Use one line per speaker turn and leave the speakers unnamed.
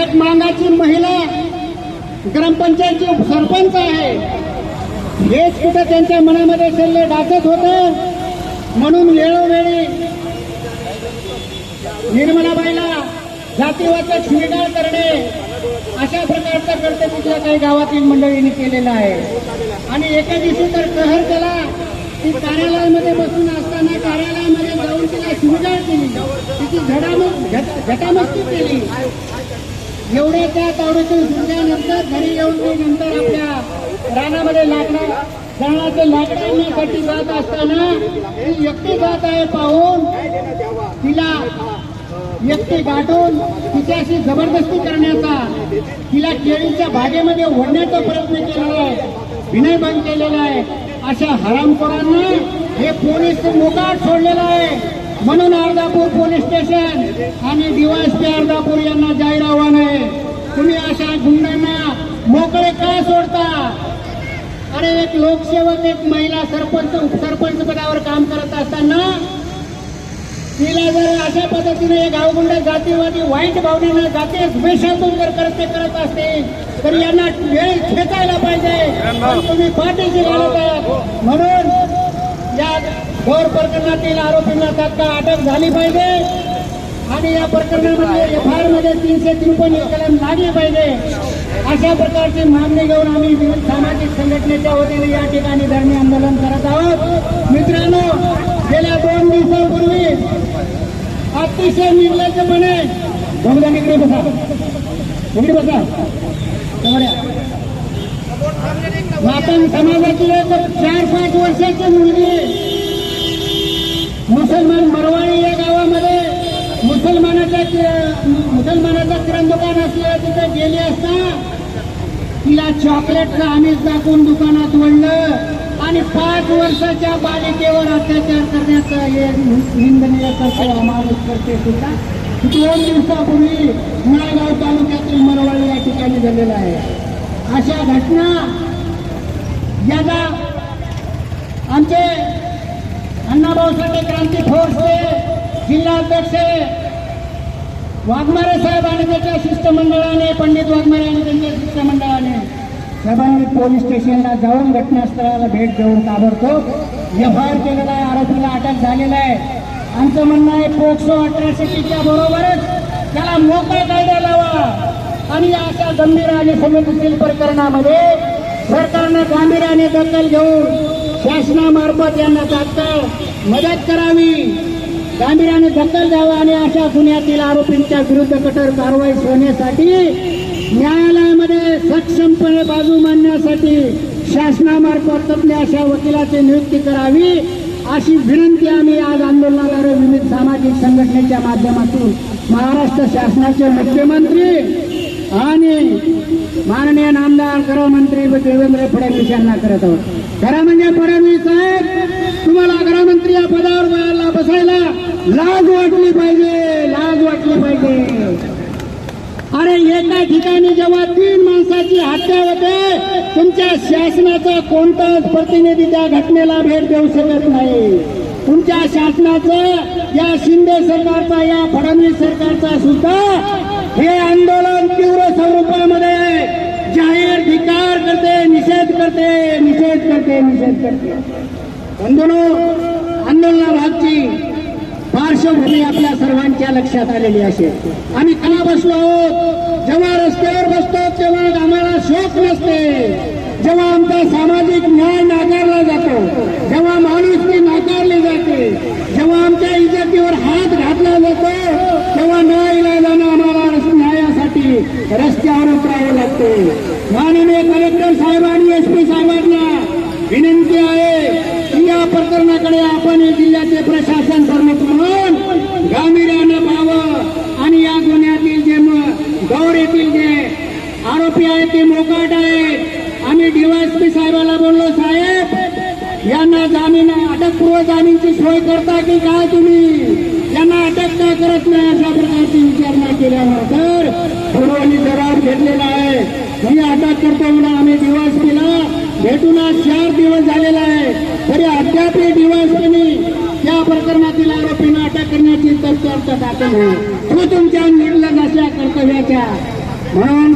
एक मांगाची महिला ग्रामपंचायतची सरपंच आहे. हेच कुठं त्यांच्या मनामध्ये शल्य डाचत होतं? म्हणून वेळोवेळी निर्मलाबाईला जातीवाचक शिवीगाळ करणे अशा प्रकारचं कर्तव्य कुठल्या काही गावातील मंडळींनी केलेलं आहे. आणि एका दिवशी तर कहर केला ती कार्यालयामध्ये बसून असताना कार्यालयामध्ये जाऊन तिला शिवीगाळ केली. तिची झडामत केली. एवढे त्या तावडीतून सुटल्यानंतर घरी येऊन ते नंतर आपल्या रानामध्ये लाकडं जळणाचे लाकडांसाठी जात असताना ती एकटी जात आहे पाहून. तिला एकटी गाठून तिच्याशी जबरदस्ती करण्याचा तिला केळीच्या बागेमध्ये ओढण्याचा प्रयत्न केलेला आहे विनयभंग केलेला आहे. अशा हरामखोरांना हे पोलीस मोकाट सोडलेला आहे. म्हणून अर्धापूर स्टेशन आणि डीवायसपी अर्धापूर यांना जाहीर आव्हान आहे. तुम्ही अशा गुंडांना मोकळे का सोडता? अरे एक लोकसेवक एक महिला सरपंच उपसरपंच पदावर काम करत असताना तिला जर अशा पद्धतीने हे गावगुंड जातीवादी वाईट भावनेनं जाते द्वेषातून जर करते करत असते तर यांना वेळ खेचायला पाहिजे. तुम्ही पाठीशी घालत आहात. म्हणून या भोर प्रकरणातील आरोपींना तात्काळ अटक झाली पाहिजे. आणि या प्रकरणामध्ये एफ आय आरमध्ये तीनशे त्रेपन्न कलम लागली पाहिजे. अशा प्रकारची मागणी घेऊन आम्ही विविध सामाजिक संघटनेच्या वतीने या ठिकाणी धरणे आंदोलन करत आहोत. मित्रांनो गेल्या दोन दिवसांपूर्वी अतिशय निर्लज्जपणे बहुधा इकडे बसा. इकडे बसा. तेवढ्या मातंग एक चार पाच वर्षाची मुलगी मुसलमानाचा किराण दुकान असलं तिथे गेली असता तिला चॉकलेटचं आमिष दाखवून दुकानात वळलं आणि पाच वर्षाच्या बालिकेवर अत्याचार करण्याचं हे निंदनीय कर्तव्य अमानुष करते सुद्धा. दोन दिवसापूर्वी नायगाव तालुक्यातील मरवाळी या ठिकाणी झालेला आहे. अशा घटना याचा आमचे अण्णाभाऊ साठे क्रांती फोर्सचे जिल्हाध्यक्ष वाघमारे साहेब आणि त्याच्या शिष्टमंडळाने पंडित वाघमारे आणि त्यांच्या शिष्टमंडळाने साहेबांनी पोलीस स्टेशनला जाऊन घटनास्थळाला भेट देऊन ताबडतोब एफ आय आर केलेला आहे आरोपीला अटक झालेला आहे. आमचं म्हणणं आहे पोक्सो अठराशेच्या बरोबरच त्याला मोकळा कायदा लावा. आणि अशा गंभीर आणि समितीतील प्रकरणामध्ये सरकारनं गांभीर्याने दखल घेऊन शासनामार्फत यांना तात्काळ मदत करावी. गांभीर्याने दखल द्यावा आणि अशा गुन्ह्यातील आरोपींच्या विरुद्ध कठोर कारवाई होण्यासाठी न्यायालयामध्ये सक्षमपणे बाजू मांडण्यासाठी शासनामार्फत तज्ञ अशा वकिलाची नियुक्ती करावी अशी विनंती आम्ही आज आंदोलनाद्वारे विविध सामाजिक संघटनेच्या माध्यमातून महाराष्ट्र शासनाचे मुख्यमंत्री आणि माननीय नामदार गृहमंत्री देवेंद्र फडणवीस यांना करत आहोत. खरं म्हणजे फडणवीस साहेब तुम्हाला गृहमंत्री या पदावर बसायला बसायला लाज वाटली पाहिजे लाज वाटली पाहिजे. अरे एका ठिकाणी जेव्हा तीन माणसाची हत्या होते तुमच्या शासनाचा कोणताच प्रतिनिधी त्या घटनेला भेट देऊ शकत नाही. तुमच्या शासनाचं या शिंदे सरकारचा या फडणवीस सरकारचा सुद्धा हे आंदोलन तीव्र स्वरूपामध्ये जाहीर धिकार करते निषेध करते निषेध करते निषेध करते. बंधुनो आंदोलनाभागची पार्श्वभूमी आपल्या सर्वांच्या लक्षात आलेली असेल. आम्ही का बसलो आहोत. जेव्हा रस्त्यावर बसतो तेव्हा आम्हाला शोक नसते. जेव्हा आमचा सामाजिक न्याय नाकारला जातो जेव्हा माणुसकी नाकारली जाते जेव्हा आमच्या इज्जतीवर हात घात जातो तेव्हा न्याय जाणं आम्हाला रस- न्यायासाठी रस्त्यावर उतरावं लागते. माननीय कलेक्टर साहेब आणि एस पी साहेबांना विनंती आहे की या प्रकरणाकडे आपण या जिल्ह्याचे प्रशासन प्रमुख म्हणून गांभीर्यानं पाहावं आणि या गुन्ह्यातील जे गौर येथील जे आरोपी आहेत ते मोकाट आहेत. आम्ही डीवायएसपी साहेबाला बोललो साहेब यांना जामीन अटकपूर्व जामीनची सोय करता की काय तुम्ही? यांना अटक का करत नाही अशा प्रकारची विचारणा केल्यानंतर पूर्वांनी जबाब घेतलेला आहे. मी अटक करतो म्हणून आम्ही डीवायसपीला भेटून आज चार दिवस झालेला आहे. तरी अद्याप डीवायसपीने त्या प्रकरणातील आरोपींना अटक करण्याची तरतूद दाखल होईल. तो तुमच्या निर्लज अशा कर्तव्याच्या. म्हणून